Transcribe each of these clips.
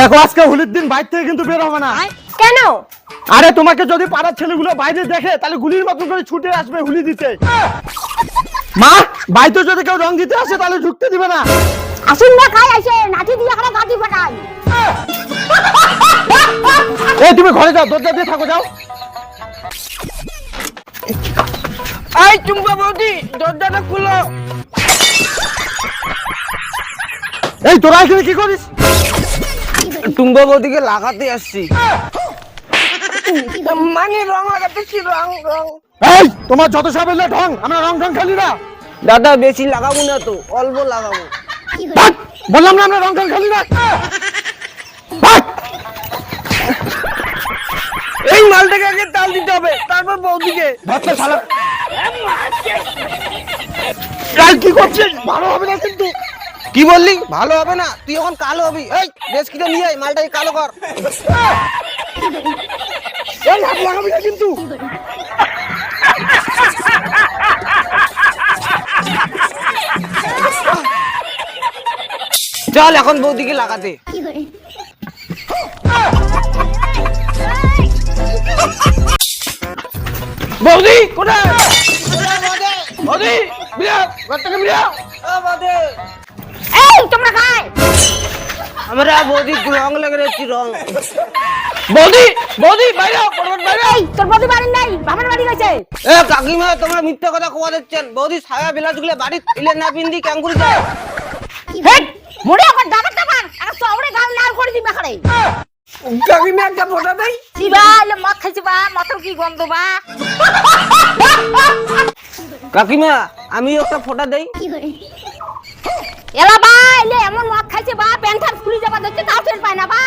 দেখো আজকে হোলির দিন বাইরে থেকে কিন্তু বের হবে না। কেন? আরে তোমাকে যদি পাড়ার ছেলেগুলো বাইরে দেখে তাহলে গুলির মতন করে ছুটে আসবে হুলি দিতে। মা বাইরে যদি কেউ রং দিতে আসে তাহলে ঢুকতে দিবে না। আসুন না খাই আসে নাটি দিয়ে এখানে গাঁটি ফাটাই। এই তুমি ঘরে যাও দরজা দিয়ে থাকো যাও। এই টুম্পা বৌদি দরজাটা খুলো। এই তোরা এখানে কি করিস? টুম্পা বৌদিকে লাগাতে আসছি। মানে রং লাগাতেছি রং রং। এই তোমার যত সব এলে ঢং আমরা রং ঢং খেলি না। দাদা বেশি লাগাবো না তো অল্প লাগাবো। বললাম না আমরা রং ঢং খেলি না। এই মালটাকে আগে তাল দিতে হবে তারপর বৌদিকে। ভাবতে শালা কি করছিস? ভালো হবে না কিন্তু। কি বললি? ভালো হবে না। তুই এখন কালো হবি। এই, বেশ কিছু নিয়ে আয়, মালটাকে কালো কর। কিন্তু। চল এখন বৌদিকে লাগাতে। বৌদি, কোথায়? বৌদি বিরাও ঘর থেকে বিরাও এই আমরা বৌদি রং লেগে রং বৌদি বৌদি বাইরে ফটাফট বাইরে তোর বদি বাড়ি নাই বাবার বাড়ি গেছে এ কাকিমা তোমরা মিথ্যা কথা কোয়া দিচ্ছেন বৌদি ছায়া বিলাসগুলো বাড়ি ইলে না পিন্দি ক্যাঙ্গুরি যায় হেট মোড়ে দাবার দাবার আর সবরে গাল লাল করে দিবে খাড়ে কাকিমা একটা ফোটা দেই শিবা এলে মদ খাইছি বা মত কি গন্ধ বা কাকিমা আমি একটা ফোটা দেই এলা বা এলে এমন মদ খাইছে বা প্যান্ট শার্ট খুলে যাবা দেখতে তাও টের পায় না বা।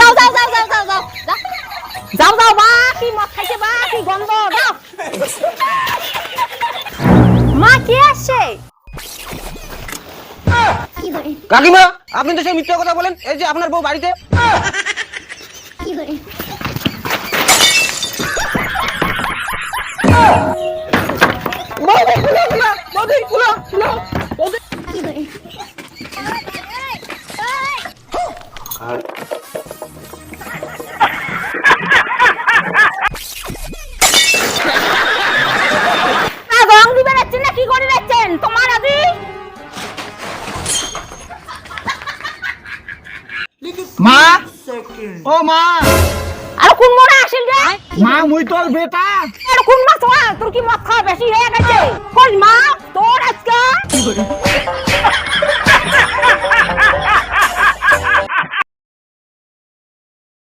যাও যাও যাও যাও যাও যাও যাও। যাও বা কি মদ খাইছে বা কি গন্ধ যাও। মা কে আসছে? কাকিমা আপনি তো সেই মিথ্যা কথা বলেন এই যে আপনার বউ বাড়িতে। বৌদি খুলো খুলো বৌদি খুলো। খুলো না রং দিবে যাচ্ছেন না কি করে যাচ্ছেন তোমার আদি মা? ও মা! আর কোন মোড়ে আছিল রে? মা মুই তোর বেটা। আর কোন মাছ? তোরা তোর কি মাথা বেশি হয়ে গেছে? কই মা তোর আজকে?